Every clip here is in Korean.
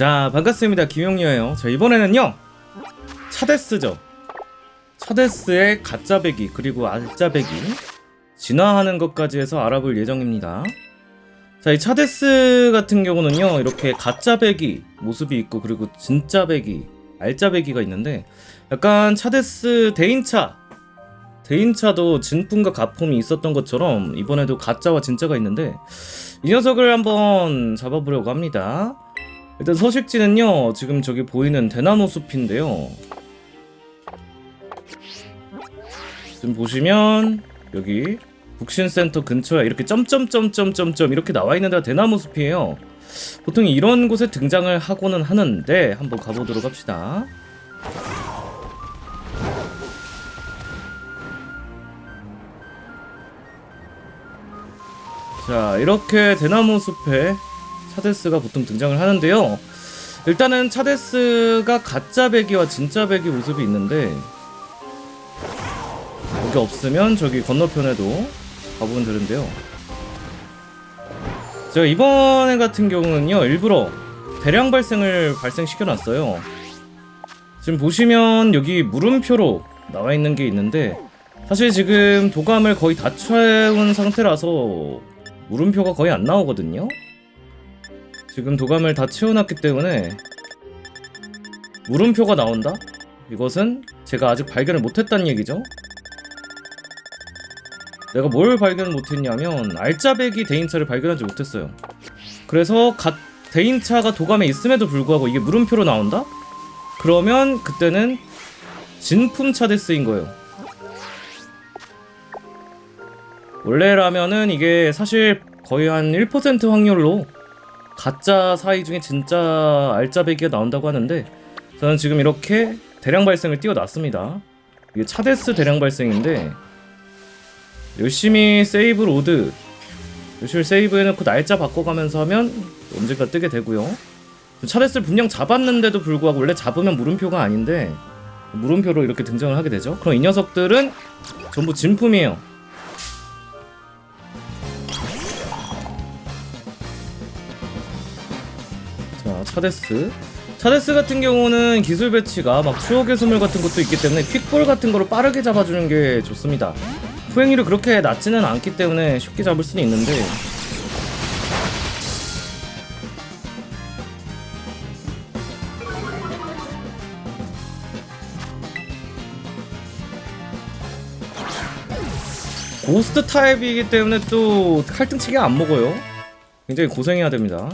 자 반갑습니다. 김용녀예요. 자 이번에는요. 차데스죠. 차데스의 가짜배기 그리고 알짜배기 진화하는 것까지 해서 알아볼 예정입니다. 자 이 차데스 같은 경우는요 이렇게 가짜배기 모습이 있고 그리고 진짜배기 알짜배기가 있는데 약간 차데스 대인차 대인차도 진품과 가품이 있었던 것처럼 이번에도 가짜와 진짜가 있는데 이 녀석을 한번 잡아보려고 합니다 일단 서식지는요 지금 저기 보이는 대나무 숲인데요. 지금 보시면 여기 북신센터 근처에 이렇게 점점점점점점 이렇게 나와 있는 데가 대나무 숲이에요. 보통 이런 곳에 등장을 하고는 하는데 한번 가보도록 합시다. 자 이렇게 대나무 숲에 차데스가 보통 등장을 하는데요. 일단은 차데스가 가짜 배기와 진짜 배기 모습이 있는데 여기 없으면 저기 건너편에도 가보면 되는데요. 제가 이번에 같은 경우는요 일부러 대량 발생을 발생시켜 놨어요. 지금 보시면 여기 물음표로 나와 있는 게 있는데 사실 지금 도감을 거의 다 채운 상태라서 물음표가 거의 안 나오거든요. 지금 도감을 다 채워놨기 때문에 물음표가 나온다? 이것은 제가 아직 발견을 못했다는 얘기죠. 내가 뭘 발견을 못했냐면 알짜배기 대인차를 발견하지 못했어요. 그래서 갓 대인차가 도감에 있음에도 불구하고 이게 물음표로 나온다? 그러면 그때는 진품 차 데스인 거예요. 원래라면은 이게 사실 거의 한 1% 확률로 가짜 사이 중에 진짜 알짜배기가 나온다고 하는데 저는 지금 이렇게 대량 발생을 띄워놨습니다. 이게 차데스 대량 발생인데 열심히 세이브 로드 열심히 세이브 해놓고 날짜 바꿔가면서 하면 언젠가 뜨게 되고요. 차데스를 분명 잡았는데도 불구하고 원래 잡으면 물음표가 아닌데 물음표로 이렇게 등장을 하게 되죠. 그럼 이 녀석들은 전부 진품이에요. 차데스. 차데스 같은 경우는 기술 배치가 막 추억의 소물 같은 것도 있기 때문에 퀵볼 같은 거를 빠르게 잡아주는 게 좋습니다. 후행률이 그렇게 낮지는 않기 때문에 쉽게 잡을 수는 있는데 고스트 타입이기 때문에 또 칼등치기 안 먹어요. 굉장히 고생해야 됩니다.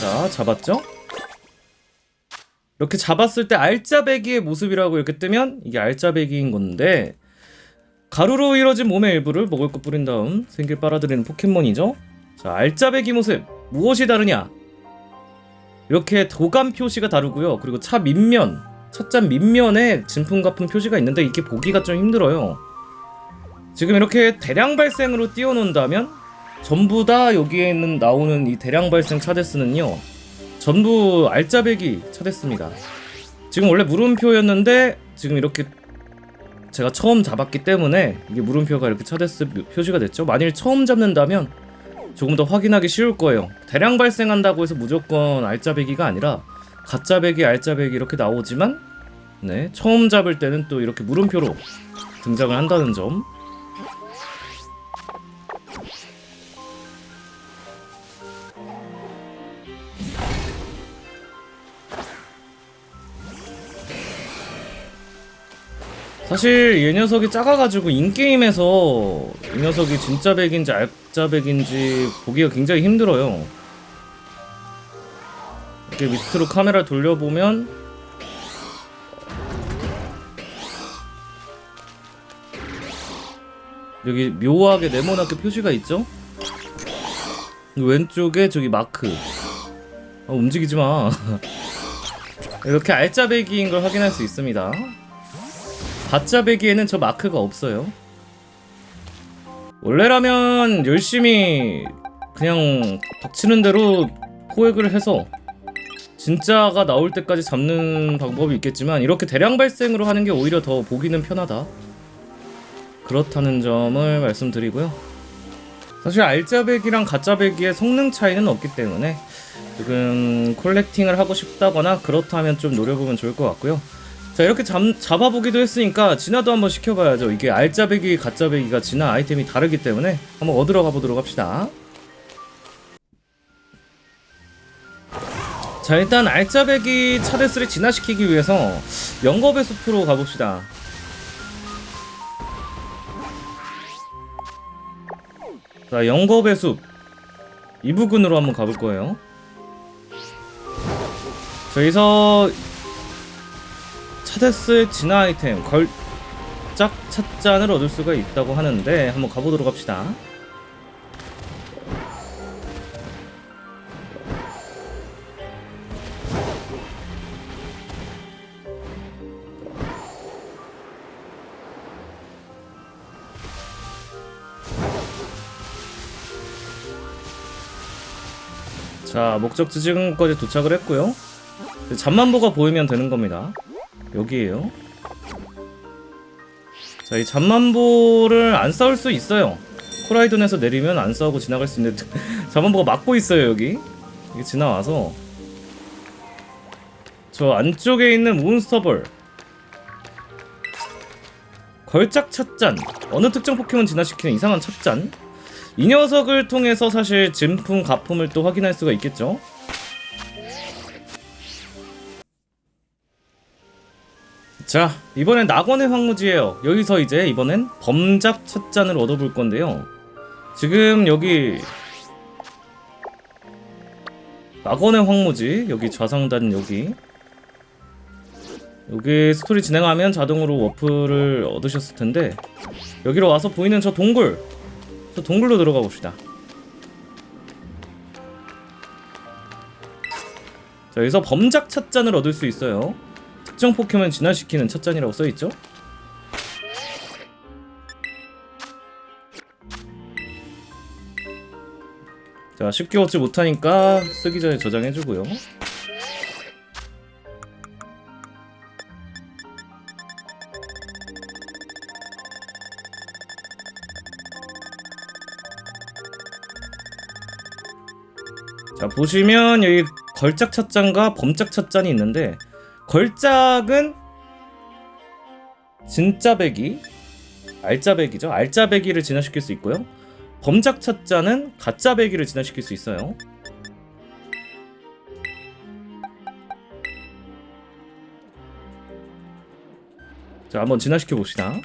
자, 잡았죠? 이렇게 잡았을 때 알짜배기의 모습이라고 이렇게 뜨면 이게 알짜배기인 건데 가루로 이루어진 몸의 일부를 먹을 것 뿌린 다음 생길 빨아들이는 포켓몬이죠. 자, 알짜배기 모습 무엇이 다르냐? 이렇게 도감 표시가 다르고요. 그리고 차 밑면, 첫잔 밑면에 진품 가품 표시가 있는데 이게 보기가 좀 힘들어요. 지금 이렇게 대량 발생으로 띄워놓는다면 전부 다 여기에 있는 나오는 이 대량 발생 차데스는요 전부 알짜배기 차데스입니다. 지금 원래 물음표였는데 지금 이렇게 제가 처음 잡았기 때문에 이게 물음표가 이렇게 차데스 표시가 됐죠. 만일 처음 잡는다면 조금 더 확인하기 쉬울 거예요. 대량 발생한다고 해서 무조건 알짜배기가 아니라 가짜배기 알짜배기 이렇게 나오지만 네 처음 잡을 때는 또 이렇게 물음표로 등장을 한다는 점 사실 이 녀석이 작아가지고 인게임에서 이 녀석이 진짜 백인지 알짜 백인지 보기가 굉장히 힘들어요. 이렇게 밑으로 카메라 돌려보면 여기 묘하게 네모나게 표시가 있죠? 왼쪽에 저기 마크 아, 움직이지 마 이렇게 알짜배기인 걸 확인할 수 있습니다 가짜 배기에는 저 마크가 없어요. 원래라면 열심히 그냥 닥치는 대로 포획을 해서 진짜가 나올 때까지 잡는 방법이 있겠지만 이렇게 대량 발생으로 하는 게 오히려 더 보기는 편하다. 그렇다는 점을 말씀드리고요. 사실 알짜배기랑 가짜배기의 성능 차이는 없기 때문에 지금 콜렉팅을 하고 싶다거나 그렇다면 좀 노려보면 좋을 것 같고요. 자 이렇게 잡, 잡아보기도 했으니까 진화도 한번 시켜봐야죠. 이게 알짜배기, 가짜배기가 진화 아이템이 다르기 때문에 한번 얻으러 가보도록 합시다. 자 일단 알짜배기 차데스를 진화시키기 위해서 영겁의 숲으로 가봅시다. 자 영겁의 숲 이 부근으로 한번 가볼 거예요. 저기서 차데스의 진화 아이템 걸작 찻잔을 얻을 수가 있다고 하는데 한번 가보도록 합시다. 자 목적지 지금까지 도착을 했고요. 잠만보가 보이면 되는 겁니다. 여기에요. 자, 이 잠만보를 안 싸울 수 있어요. 코라이돈에서 내리면 안 싸우고 지나갈 수 있는데 잠만보가 막고 있어요 여기. 이게 지나와서 저 안쪽에 있는 몬스터볼 걸작 찻잔 어느 특정 포켓몬 진화시키는 이상한 찻잔 이 녀석을 통해서 사실 진품 가품을 또 확인할 수가 있겠죠. 자 이번엔 낙원의 황무지예요. 여기서 이제 이번엔 범작 찻잔을 얻어볼 건데요. 지금 여기 낙원의 황무지 여기 좌상단 여기. 여기 스토리 진행하면 자동으로 워프를 얻으셨을 텐데 여기로 와서 보이는 저 동굴 저 동굴로 들어가 봅시다. 자 여기서 범작 찻잔을 얻을 수 있어요 특정 포켓몬 진화시키는 찻잔이라고 써있죠? 자 쉽게 얻지 못하니까 쓰기 전에 저장해주고요 자 보시면 여기 걸작 찻잔과 범작 찻잔이 있는데 걸작은 진짜 배기 알짜 배기죠. 알짜 배기를 진화시킬 수 있고요. 범작 찻잔은 가짜 배기를 진화시킬 수 있어요. 자 한번 진화시켜 봅시다.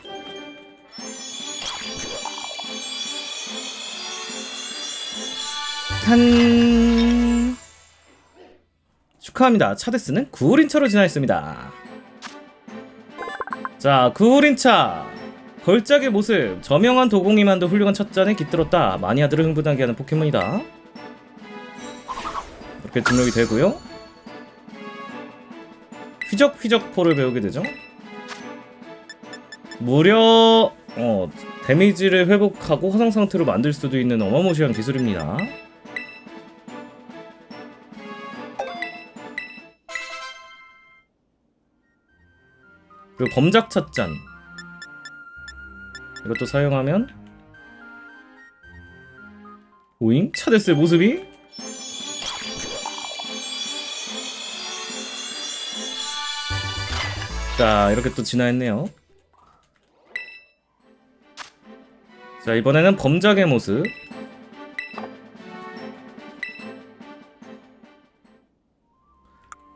탄 축하합니다. 차데스는 구울인차로 진화했습니다. 자, 구울인차. 걸작의 모습. 저명한 도공이 만든 훌륭한 찻잔에 깃들었다. 마니아들을 흥분하게 하는 포켓몬이다. 이렇게 등록이 되고요. 휘적휘적포를 배우게 되죠. 무려 어, 데미지를 회복하고 화상 상태로 만들 수도 있는 어마무시한 기술입니다. 그리고 범작 찻잔 이것도 사용하면 오잉? 차데스의 모습이? 자 이렇게 또 진화했네요 자 이번에는 범작의 모습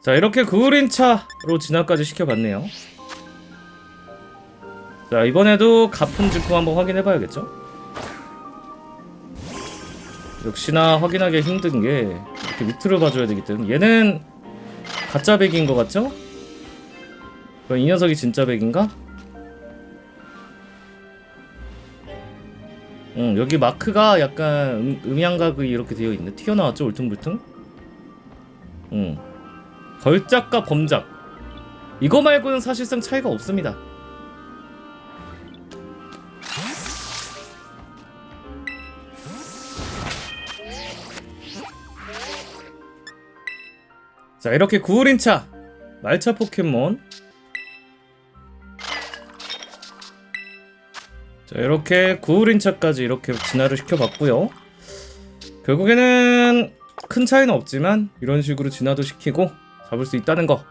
자 이렇게 그을인차로 진화까지 시켜봤네요 자 이번에도 가품 증품 한번 확인해 봐야겠죠? 역시나 확인하기 힘든 게 이렇게 밑으로 봐줘야 되기 때문에. 얘는 가짜 백인 것 같죠? 그럼 이 녀석이 진짜 백인가? 응 여기 마크가 약간 음, 음양각이 이렇게 되어 있네. 튀어나왔죠? 울퉁불퉁? 응. 걸작과 범작. 이거 말고는 사실상 차이가 없습니다 자 이렇게 구울인차. 말차 포켓몬. 자자 이렇게 구울인차까지 이렇게 진화를 시켜봤고요. 결국에는 큰 차이는 없지만 이런 식으로 진화도 시키고 잡을 수 있다는 거